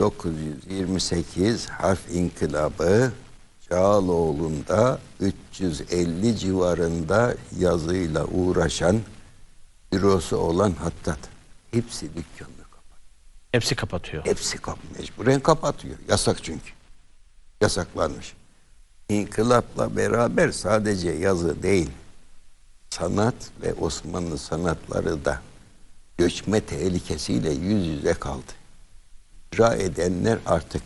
1928 harf inkılabı Çağaloğlu'nda 350 civarında yazıyla uğraşan bürosu olan Hattat. Hepsi dükkanını kapat. Hepsi kapatıyor. Hepsi kap mecburen kapatıyor. Yasak çünkü. Yasaklanmış. İnkılapla beraber sadece yazı değil, sanat ve Osmanlı sanatları da göçme tehlikesiyle yüz yüze kaldı. İcra edenler artık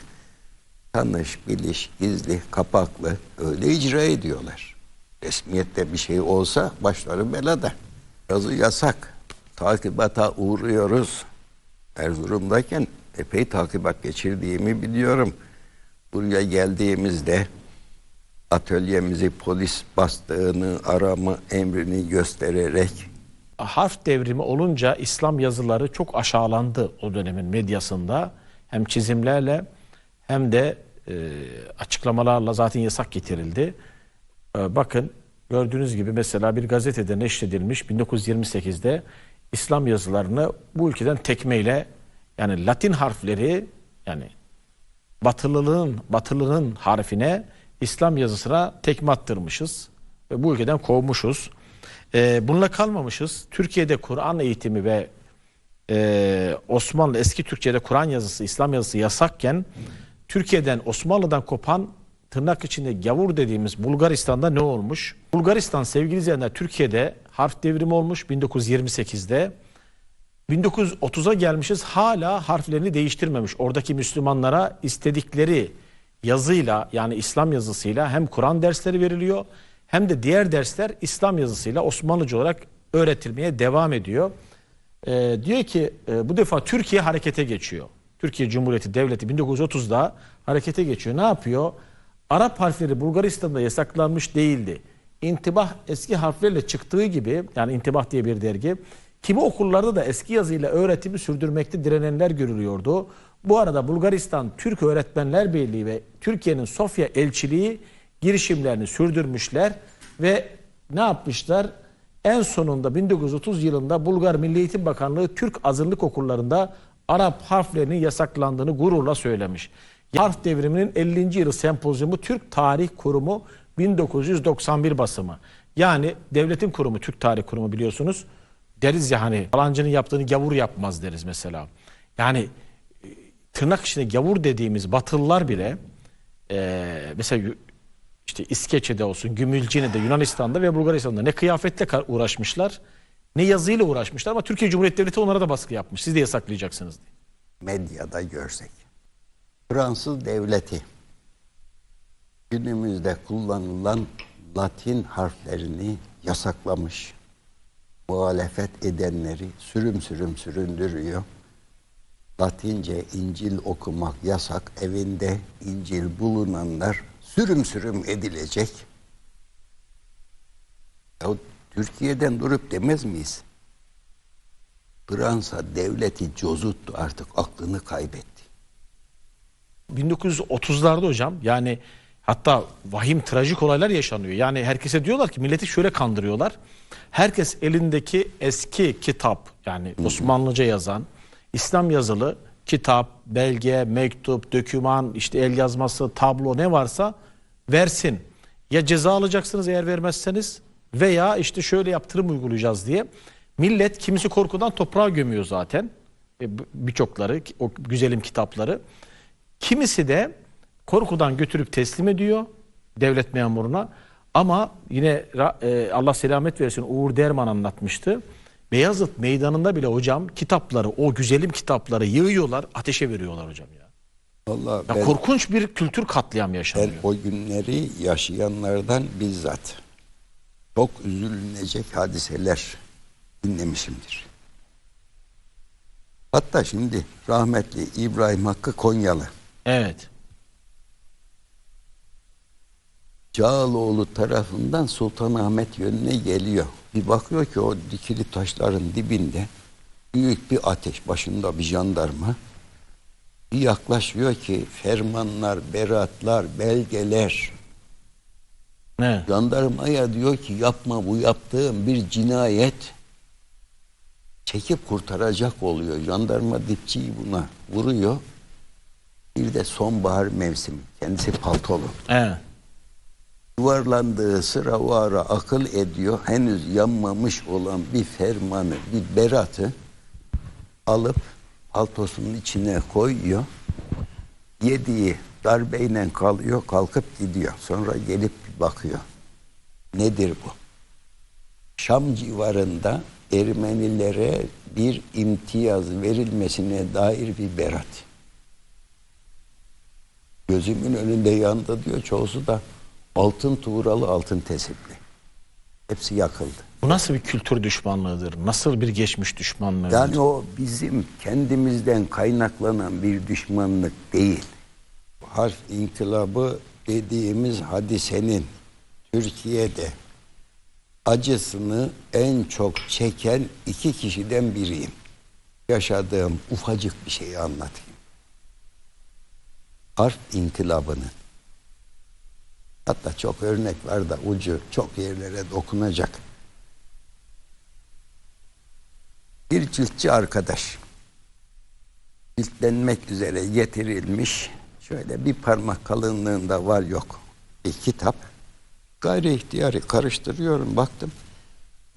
tanış, biliş, gizli, kapaklı öyle icra ediyorlar. Resmiyette bir şey olsa başları belada. Yazı yasak. Takibata uğruyoruz. Erzurum'dayken epey takibat geçirdiğimi biliyorum. Buraya geldiğimizde atölyemizi polis bastığını, arama emrini göstererek Harf devrimi olunca İslam yazıları çok aşağılandı o dönemin medyasında. Hem çizimlerle hem de e, açıklamalarla zaten yasak getirildi. E, bakın gördüğünüz gibi mesela bir gazetede neşredilmiş 1928'de İslam yazılarını bu ülkeden tekmeyle yani Latin harfleri yani Batılılığın, Batılının harfine İslam yazısına tekme attırmışız. Ve bu ülkeden kovmuşuz. Ee, bununla kalmamışız. Türkiye'de Kur'an eğitimi ve e, Osmanlı eski Türkçe'de Kur'an yazısı, İslam yazısı yasakken Türkiye'den Osmanlı'dan kopan tırnak içinde gavur dediğimiz Bulgaristan'da ne olmuş? Bulgaristan sevgili izleyenler Türkiye'de harf devrimi olmuş 1928'de. 1930'a gelmişiz hala harflerini değiştirmemiş. Oradaki Müslümanlara istedikleri yazıyla yani İslam yazısıyla hem Kur'an dersleri veriliyor hem de diğer dersler İslam yazısıyla Osmanlıca olarak öğretilmeye devam ediyor. Ee, diyor ki e, bu defa Türkiye harekete geçiyor. Türkiye Cumhuriyeti Devleti 1930'da harekete geçiyor. Ne yapıyor? Arap harfleri Bulgaristan'da yasaklanmış değildi. İntibah eski harflerle çıktığı gibi yani İntibah diye bir dergi kimi okullarda da eski yazıyla öğretimi sürdürmekte direnenler görülüyordu. Bu arada Bulgaristan Türk Öğretmenler Birliği ve Türkiye'nin Sofya elçiliği girişimlerini sürdürmüşler ve ne yapmışlar? En sonunda 1930 yılında Bulgar Milli Eğitim Bakanlığı Türk hazırlık okullarında Arap harflerinin yasaklandığını gururla söylemiş. Harf devriminin 50. yılı sempozyumu Türk Tarih Kurumu 1991 basımı. Yani devletin kurumu Türk Tarih Kurumu biliyorsunuz. Deriz ya hani falancının yaptığını gavur yapmaz deriz mesela. Yani e, tırnak içinde gavur dediğimiz batılılar bile e, mesela işte İskeçe'de olsun, Gümülcine'de, Yunanistan'da ve Bulgaristan'da ne kıyafetle uğraşmışlar ne yazıyla uğraşmışlar ama Türkiye Cumhuriyeti Devleti onlara da baskı yapmış. Siz de yasaklayacaksınız diye. medyada görsek. Fransız devleti günümüzde kullanılan Latin harflerini yasaklamış. Muhalefet edenleri sürüm sürüm süründürüyor. Latince İncil okumak yasak. Evinde İncil bulunanlar sürüm sürüm edilecek. Ya Türkiye'den durup demez miyiz? Fransa devleti cozuttu artık aklını kaybetti. 1930'larda hocam yani hatta vahim trajik olaylar yaşanıyor. Yani herkese diyorlar ki milleti şöyle kandırıyorlar. Herkes elindeki eski kitap yani Osmanlıca yazan İslam yazılı kitap, belge, mektup, döküman, işte el yazması, tablo ne varsa versin. Ya ceza alacaksınız eğer vermezseniz veya işte şöyle yaptırım uygulayacağız diye. Millet kimisi korkudan toprağa gömüyor zaten. E, Birçokları o güzelim kitapları. Kimisi de korkudan götürüp teslim ediyor devlet memuruna. Ama yine e, Allah selamet versin Uğur Derman anlatmıştı. Beyazıt meydanında bile hocam kitapları, o güzelim kitapları yığıyorlar, ateşe veriyorlar hocam ya. Vallahi Ya ben, korkunç bir kültür katliamı ben yaşanıyor. o günleri yaşayanlardan bizzat çok üzülünecek hadiseler dinlemişimdir. Hatta şimdi rahmetli İbrahim Hakkı Konyalı Evet. Cağaloğlu tarafından Sultanahmet yönüne geliyor. Bir bakıyor ki o dikili taşların dibinde büyük bir ateş başında bir jandarma. Bir yaklaşıyor ki fermanlar, beratlar, belgeler. Ne? Jandarmaya diyor ki yapma bu yaptığım bir cinayet. Çekip kurtaracak oluyor. Jandarma dipçiyi buna vuruyor. Bir de sonbahar mevsimi. Kendisi paltolu. Evet. Yuvarlandığı sıra o ara akıl ediyor. Henüz yanmamış olan bir fermanı, bir beratı alıp paltosunun içine koyuyor. Yediği darbeyle kalıyor, kalkıp gidiyor. Sonra gelip bakıyor. Nedir bu? Şam civarında Ermenilere bir imtiyaz verilmesine dair bir berat. Gözümün önünde yandı diyor. Çoğusu da altın tuğralı altın tesipli. Hepsi yakıldı. Bu nasıl bir kültür düşmanlığıdır? Nasıl bir geçmiş düşmanlığıdır? Yani o bizim kendimizden kaynaklanan bir düşmanlık değil. Harf inkılabı dediğimiz hadisenin Türkiye'de acısını en çok çeken iki kişiden biriyim. Yaşadığım ufacık bir şeyi anlatayım. Harf inkılabının hatta çok örnek var da ucu çok yerlere dokunacak. bir ciltçi arkadaş ciltlenmek üzere getirilmiş şöyle bir parmak kalınlığında var yok bir kitap. Gayri ihtiyari karıştırıyorum baktım.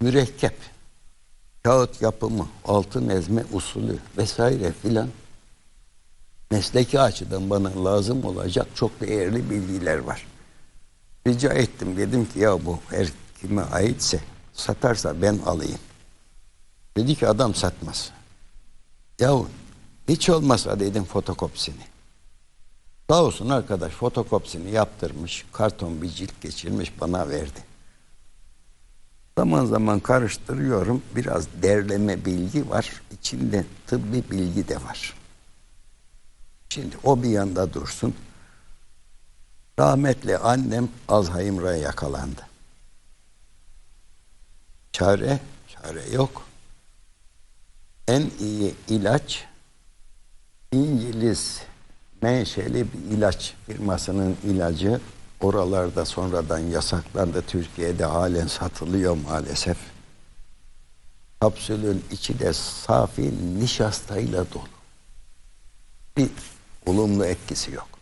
Mürekkep kağıt yapımı altın ezme usulü vesaire filan. Mesleki açıdan bana lazım olacak çok değerli bilgiler var rica ettim dedim ki ya bu her kime aitse satarsa ben alayım Dedi ki adam satmaz. Yahu hiç olmazsa dedim fotokopisini. Sağ olsun arkadaş fotokopisini yaptırmış, karton bir cilt geçirmiş bana verdi. Zaman zaman karıştırıyorum. Biraz derleme bilgi var. İçinde tıbbi bilgi de var. Şimdi o bir yanda dursun. Rahmetli annem Alzheimer'a yakalandı. Çare, çare yok en iyi ilaç İngiliz menşeli bir ilaç firmasının ilacı oralarda sonradan yasaklandı. Türkiye'de halen satılıyor maalesef. Kapsülün içi de safi nişastayla dolu. Bir olumlu etkisi yok.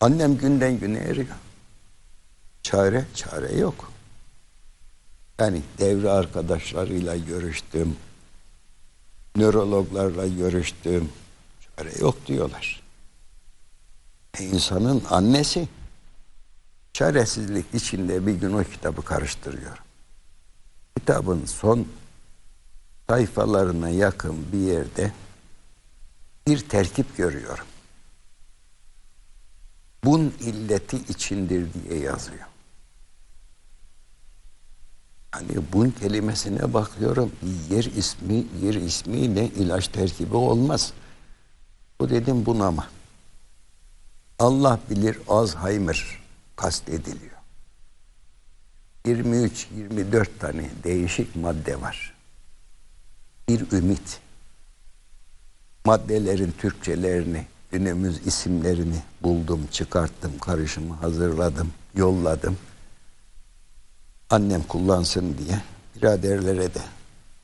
Annem günden güne eriyor. Çare, çare yok. Yani devre arkadaşlarıyla görüştüm nörologlarla görüştüm. Çare yok diyorlar. E insanın annesi çaresizlik içinde bir gün o kitabı karıştırıyor. Kitabın son sayfalarına yakın bir yerde bir terkip görüyorum. Bun illeti içindir diye yazıyor. Hani bun kelimesine bakıyorum. Yer ismi, yer ismiyle ilaç terkibi olmaz. Bu dedim bunama. Allah bilir Alzheimer kastediliyor. 23-24 tane değişik madde var. Bir ümit. Maddelerin Türkçelerini, günümüz isimlerini buldum, çıkarttım, karışımı hazırladım, yolladım. Annem kullansın diye biraderlere de.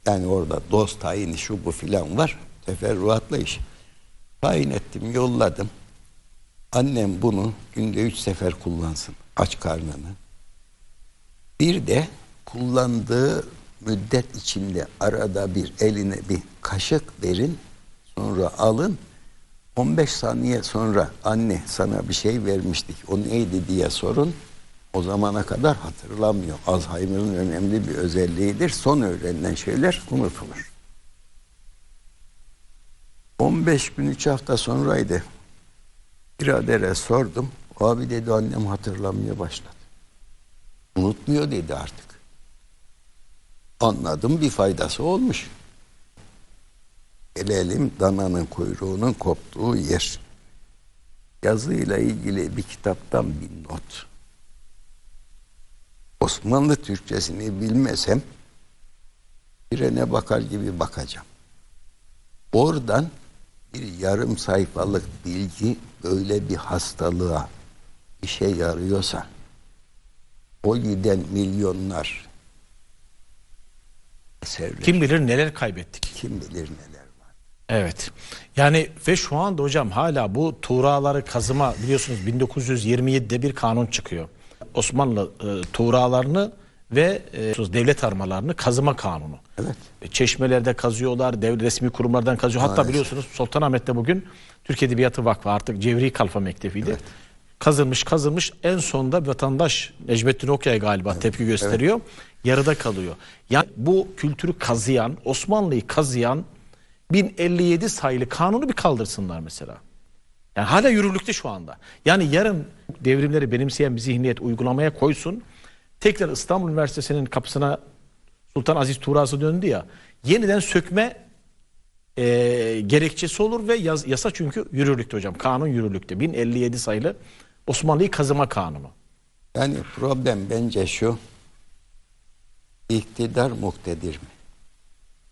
Yani orada dost tayini şu bu filan var. Teferruatlı iş. Tayin ettim yolladım. Annem bunu günde üç sefer kullansın aç karnını. Bir de kullandığı müddet içinde arada bir eline bir kaşık verin sonra alın 15 saniye sonra anne sana bir şey vermiştik o neydi diye sorun o zamana kadar hatırlamıyor. Alzheimer'ın önemli bir özelliğidir. Son öğrenilen şeyler unutulur. 15 gün 3 hafta sonraydı. Biradere sordum. Abi dedi annem hatırlamaya başladı. Unutmuyor dedi artık. Anladım bir faydası olmuş. Gelelim dananın kuyruğunun koptuğu yer. Yazıyla ilgili bir kitaptan bir not. Osmanlı Türkçesini bilmesem birine bakar gibi bakacağım. Oradan bir yarım sayfalık bilgi böyle bir hastalığa işe yarıyorsa o giden milyonlar eserler Kim bilir neler kaybettik. kim bilir neler. Evet. Yani ve şu anda hocam hala bu tuğraları kazıma biliyorsunuz 1927'de bir kanun çıkıyor. Osmanlı e, tuğralarını ve e, devlet armalarını kazıma kanunu. Evet. E, Çeşmelerde kazıyorlar, devlet resmi kurumlardan kazıyor. Hatta Maalesef. biliyorsunuz Sultanahmet'te bugün Türk Edebiyatı Vakfı artık Cevri Kalfa Mektebi'ydi. Kazılmış kazılmış en sonunda vatandaş Necmettin Okyay galiba tepki gösteriyor. Yarıda kalıyor. Yani bu kültürü kazıyan, Osmanlı'yı kazıyan 1057 sayılı kanunu bir kaldırsınlar mesela. Yani hala yürürlükte şu anda. Yani yarın devrimleri benimseyen bir zihniyet uygulamaya koysun. Tekrar İstanbul Üniversitesi'nin kapısına Sultan Aziz Tuğrası döndü ya. Yeniden sökme e, gerekçesi olur ve yaz- yasa çünkü yürürlükte hocam. Kanun yürürlükte. 1057 sayılı Osmanlı'yı kazıma kanunu. Yani problem bence şu. İktidar muktedir mi?